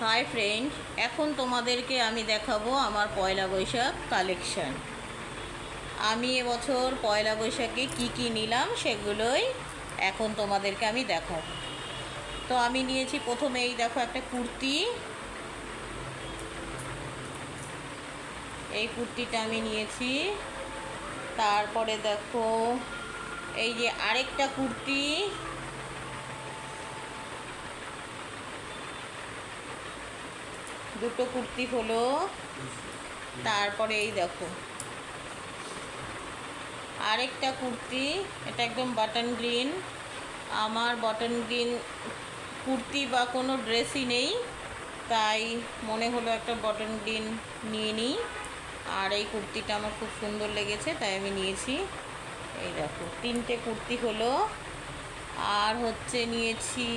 Hi friend এখন তোমাদেরকে আমি দেখাবো আমার পয়লা বৈশাখ কালেকশন আমি এবছর পয়লা বৈশাখে কি কি নিলাম সেগুলোই এখন তোমাদেরকে আমি দেখাবো। তো আমি নিয়েছি প্রথমে এই দেখো একটা কুর্তি। এই কুর্তিটা আমি নিয়েছি। তারপরে দেখো এই যে আরেকটা কুর্তি। দুটো কুর্তি হলো। তারপরে এই দেখো। আরেকটা কুর্তি, এটা একদম বাটন গ্রিন আমার বাটন গ্রিন কুর্তি বা কোনো ড্রেসই নেই, তাই মনে হলো একটা বটন গ্রিন নিয়ে নিই। আর এই কুর্তিটা আমার খুব সুন্দর লেগেছে, তাই আমি নিয়েছি। এই দেখো, তিনটে কুর্তি হলো। আর হচ্ছে নিয়েছি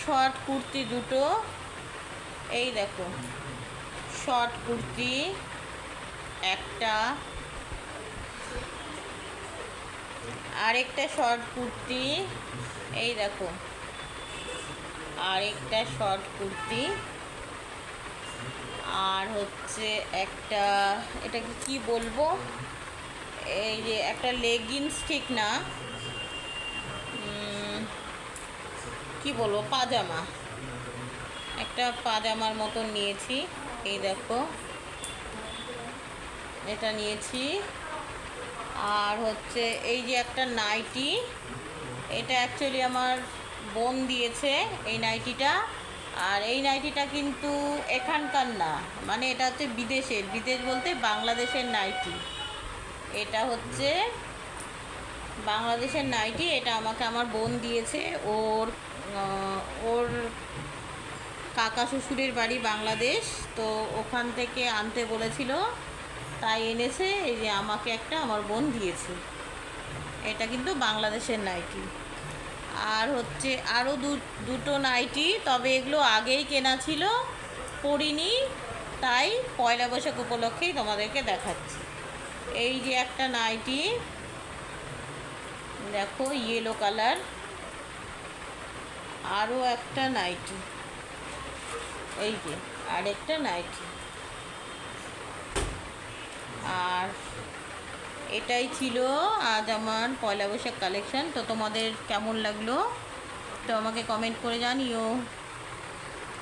শর্ট কুর্তি দুটো। এই দেখো শর্ট কুর্তি, একটা, আরেকটা শর্ট কুর্তি, এই দেখো, আরেকটা শর্ট কুর্তি, আর হচ্ছে একটা, এটাকে কি বলব? এই যে একটা লেগিংস ঠিক না কি বলব? পাজামা। একটা পাজামার মতন নিয়েছি। এই দেখো। এটা নিয়েছি। আর হচ্ছে এই যে একটা নাইটি, এটা অ্যাকচুয়ালি আমার বোন দিয়েছে এই নাইটিটা। আর এই নাইটিটা কিন্তু এখানকার না মানে এটা হচ্ছে বিদেশের, বিদেশ বলতে বাংলাদেশের নাইটি। এটা হচ্ছে বাংলাদেশের নাইটি, এটা আমাকে আমার বোন দিয়েছে। ওর ওর কাকা শ্বশুরের বাড়ি বাংলাদেশ, তো ওখান থেকে আনতে বলেছিল। তাই এনেছে, এই যে আমাকে একটা আমার বোন দিয়েছে। এটা কিন্তু বাংলাদেশের নাইটি। আর হচ্ছে আরও দুটো নাইটি, তবে এগুলো আগেই কেনা ছিল, পরিনি। তাই পয়লা বৈশাখ উপলক্ষেই তোমাদেরকে দেখাচ্ছি। এই যে একটা নাইটি, দেখো ইয়েলো কালার আরও একটা নাইটি। এই যে আর একটা নাইটি আর এটাই ছিল আজ আমার পয়লা বৈশাখ কালেকশান তো তোমাদের কেমন লাগল? তো আমাকে কমেন্ট করে জানিও।